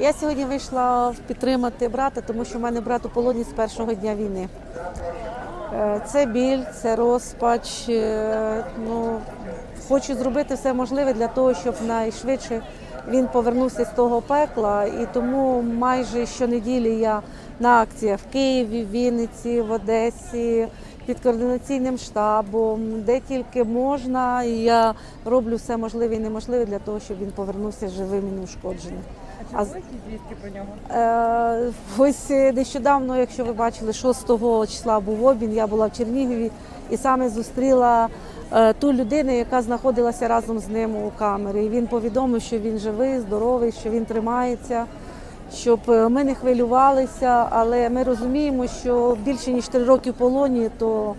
Я сьогодні вийшла підтримати брата, тому що в мене брат у полоні з першого дня війни. Е, Це біль, це розпач. е, Ну, хочу зробити все можливе для того, щоб найшвидше він повернувся з того пекла. І тому майже щонеділі я на акціях в Києві, в Вінниці, в Одесі, під координаційним штабом, де тільки можна. І я роблю все можливе і неможливе для того, щоб він повернувся живим і неушкодженим. А з- Які про нього? Е, Ось е, нещодавно, якщо ви бачили, 6 числа був обмін, я була в Чернігові і саме зустріла е, ту людину, яка знаходилася разом з ним у камері. І він повідомив, що він живий, здоровий, що він тримається, щоб е, ми не хвилювалися, але ми розуміємо, що більше ніж три роки в полоні, то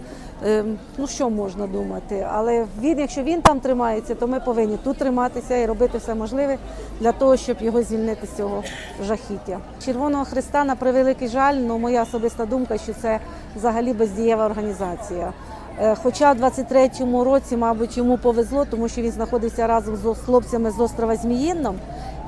е, ну що можна думати. Але він, якщо він там тримається, то ми повинні тут триматися і робити все можливе для того, щоб його звільнити з цього жахіття. Червоного Христа на превеликий жаль, ну моя особиста думка, що це взагалі бездієва організація. Е, Хоча в 23-му році, мабуть, йому повезло, тому що він знаходився разом з хлопцями з острова Зміїнном,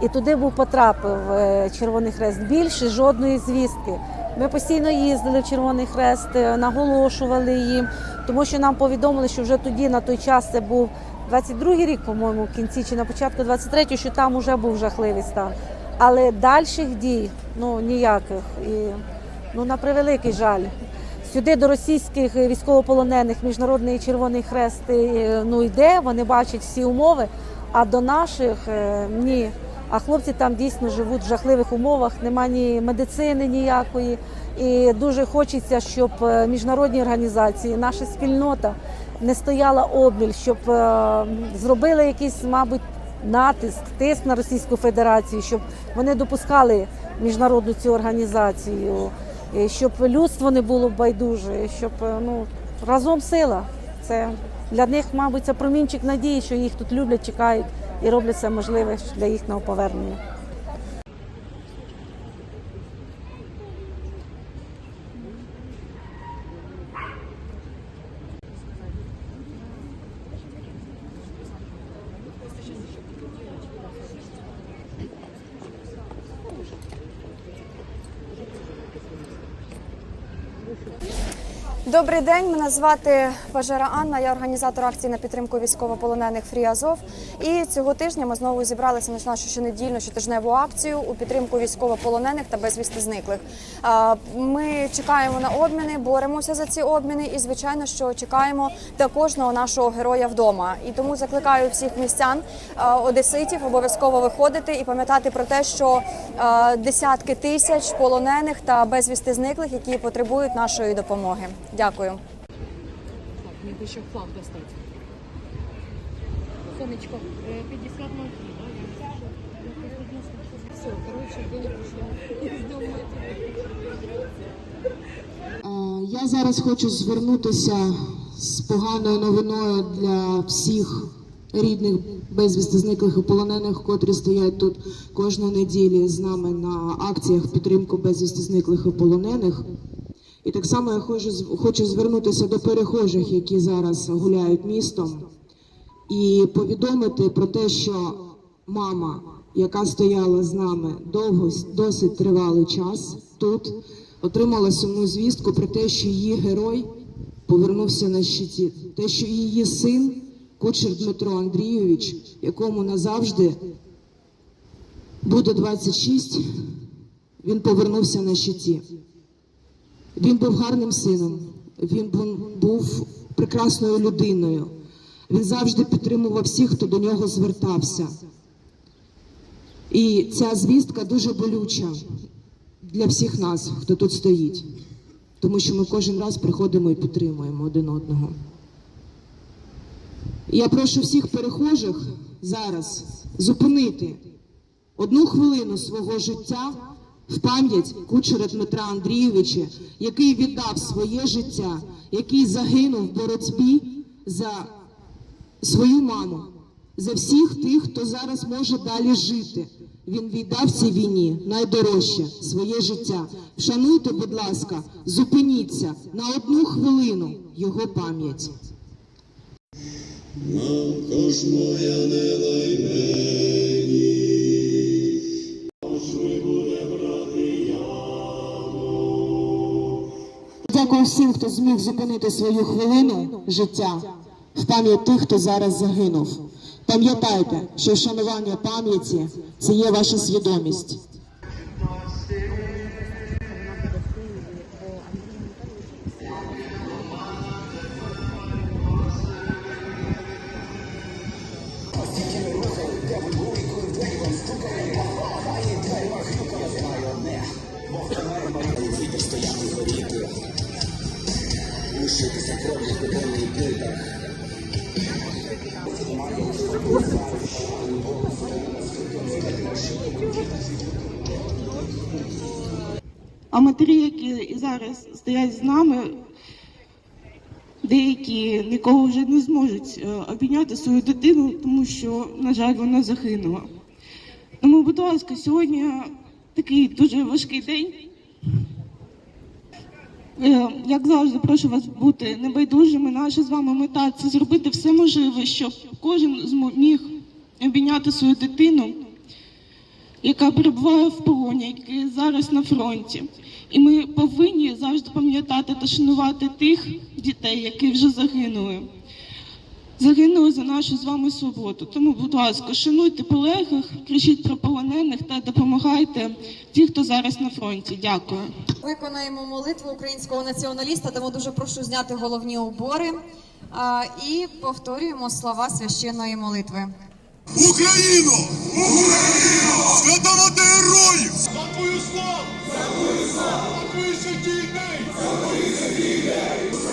і туди був потрапив е, Червоний Хрест. Більше жодної звістки. Ми постійно їздили в Червоний Хрест, е, наголошували їм, тому що нам повідомили, що вже тоді на той час це був 22-й рік, по-моєму, в кінці чи на початку 23-го, що там вже був жахливий стан. Але дальших дій ну ніяких. І ну на превеликий жаль. Сюди до російських військовополонених міжнародний Червоний Хрест е, ну йде, вони бачать всі умови. А до наших ні. А хлопці там дійсно живуть в жахливих умовах, нема ні медицини ніякої. І дуже хочеться, щоб е, міжнародні організації, наша спільнота не стояла обміль, щоб е, зробили якийсь, мабуть, натиск, тиск на Російську Федерацію, щоб вони допускали міжнародну цю організацію, щоб людство не було байдуже, щоб е, ну разом сила. Це для них, мабуть, це промінчик надії, що їх тут люблять, чекають і роблять все можливе для їхнього повернення. Добрий день, мене звати Важера Анна. Я організатор акції на підтримку військовополонених Фрі Азов. І цього тижня ми знову зібралися на нашу щонедільну щотижневу акцію у підтримку військовополонених та безвісти зниклих. Ми чекаємо на обміни, боремося за ці обміни, і звичайно, що чекаємо та кожного нашого героя вдома. І тому закликаю всіх містян одеситів обов'язково виходити і пам'ятати про те, що десятки тисяч полонених та безвісти зниклих, які потребують нашої допомоги. Дякую. Так, мне бы еще флаг достать. Сонечко, э, 50 на да? Все, короче, было пришло. Е, Я зараз хочу звернутися з поганою новиною для всіх рідних безвісти зниклих і полонених, котрі стоять тут кожної неділі з нами на акціях в підтримку безвісти зниклих і полонених. І так само я хочу, хочу звернутися до перехожих, які зараз гуляють містом, і повідомити про те, що мама, яка стояла з нами довго, досить тривалий час тут, отримала сумну звістку про те, що її герой повернувся на щиті, те, що її син, кучер Дмитро Андрійович, якому назавжди буде 26, він повернувся на щиті. Він був гарним сином, він був прекрасною людиною. Він завжди підтримував всіх, хто до нього звертався. І ця звістка дуже болюча для всіх нас, хто тут стоїть, тому що ми кожен раз приходимо і підтримуємо один одного. Я прошу всіх перехожих зараз зупинити одну хвилину свого життя в пам'ять кучера Дмитра Андрійовича, який віддав своє життя, який загинув в боротьбі за свою маму, за всіх тих, хто зараз може далі жити. Він віддав цій війні найдорожче своє життя. Вшануйте, будь ласка, зупиніться на одну хвилину його пам'ять. Мамко ж не лай всім, хто зміг зупинити свою хвилину життя в пам'ять тих, хто зараз загинув. Пам'ятайте, що вшанування пам'яті це є ваша свідомість. А матері, які зараз стоять з нами, деякі нікого вже не зможуть е, обійняти свою дитину, тому що, на жаль, вона загинула. Тому, будь ласка, сьогодні такий дуже важкий день. Е, Як завжди, прошу вас бути небайдужими. Наша з вами мета це зробити все можливе, щоб кожен зміг обійняти свою дитину яка перебуває в полоні, яка зараз на фронті. І ми повинні завжди пам'ятати та шанувати тих дітей, які вже загинули. Загинули за нашу з вами свободу. Тому, будь ласка, шануйте полеглих, кричіть про полонених та допомагайте ті, хто зараз на фронті. Дякую. Виконаємо молитву українського націоналіста, тому дуже прошу зняти головні убори а, і повторюємо слова священної молитви. Україно! Україно! Свята мати героїв! За твою славу! За твою славу! За твою святій ідеї! За твою святій!